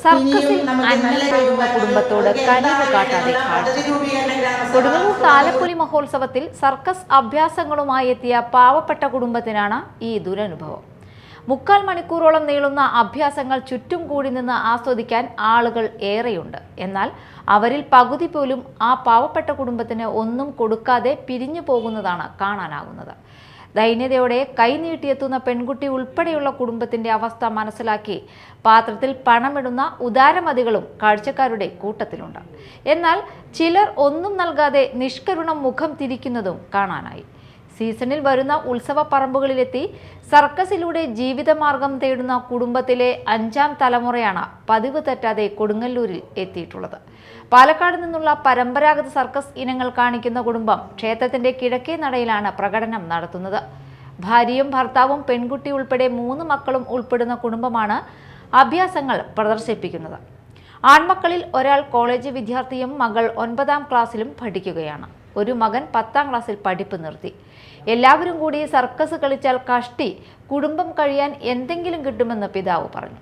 സർക്കസിൽ അന്നം കുടുംബത്തോട് കനിവ് കാട്ടാതെ കൊടുങ്ങല്ലൂർ താലപ്പൊലി മഹോത്സവത്തിൽ സർക്കസ് അഭ്യാസങ്ങളുമായി എത്തിയ പാവപ്പെട്ട കുടുംബത്തിനാണ് ഈ ദുരനുഭവം. മുക്കാൽ മണിക്കൂറോളം നീളുന്ന അഭ്യാസങ്ങൾ ചുറ്റും കൂടി നിന്ന് ആസ്വദിക്കാൻ ആളുകൾ ഏറെയുണ്ട്. എന്നാൽ അവരിൽ പകുതി പോലും ആ പാവപ്പെട്ട കുടുംബത്തിന് ഒന്നും കൊടുക്കാതെ പിരിഞ്ഞു പോകുന്നതാണ് കാണാനാകുന്നത്. ദൈന്യതയോടെ കൈനീട്ടിയെത്തുന്ന പെൺകുട്ടി ഉൾപ്പെടെയുള്ള കുടുംബത്തിന്റെ അവസ്ഥ മനസ്സിലാക്കി. പാത്രത്തിൽ പണമിടുന്ന ഉദാരമതികളും കാഴ്ചക്കാരുടെ കൂട്ടത്തിലുണ്ട്. എന്നാൽ ചിലർ ഒന്നും നൽകാതെ നിഷ്കരുണം മുഖം തിരിക്കുന്നതും കാണാനായി. സീസണിൽ വരുന്ന ഉത്സവ പറമ്പുകളിലെത്തി സർക്കസിലൂടെ ജീവിതമാർഗം തേടുന്ന കുടുംബത്തിലെ അഞ്ചാം തലമുറയാണ് പതിവ് തെറ്റാതെ കൊടുങ്ങല്ലൂരിൽ എത്തിയിട്ടുള്ളത്. പാലക്കാട് നിന്നുള്ള പരമ്പരാഗത സർക്കസ് ഇനങ്ങൾ കാണിക്കുന്ന കുടുംബം ക്ഷേത്രത്തിന്റെ കിഴക്കേ നടയിലാണ് പ്രകടനം നടത്തുന്നത്. ഭാര്യയും ഭർത്താവും പെൺകുട്ടി ഉൾപ്പെടെ മൂന്ന് മക്കളും ഉൾപ്പെടുന്ന കുടുംബമാണ് അഭ്യാസങ്ങൾ പ്രദർശിപ്പിക്കുന്നത്. ആൺമക്കളിൽ ഒരാൾ കോളേജ് വിദ്യാർത്ഥിയും മകൾ ഒൻപതാം ക്ലാസ്സിലും പഠിക്കുകയാണ്. ഒരു മകൻ പത്താം ക്ലാസ്സിൽ പഠിപ്പ് നിർത്തി. എല്ലാവരും കൂടി സർക്കസ് കളിച്ചാൽ കഷ്ടി കുടുംബം കഴിയാൻ എന്തെങ്കിലും കിട്ടുമെന്ന് പിതാവ് പറഞ്ഞു.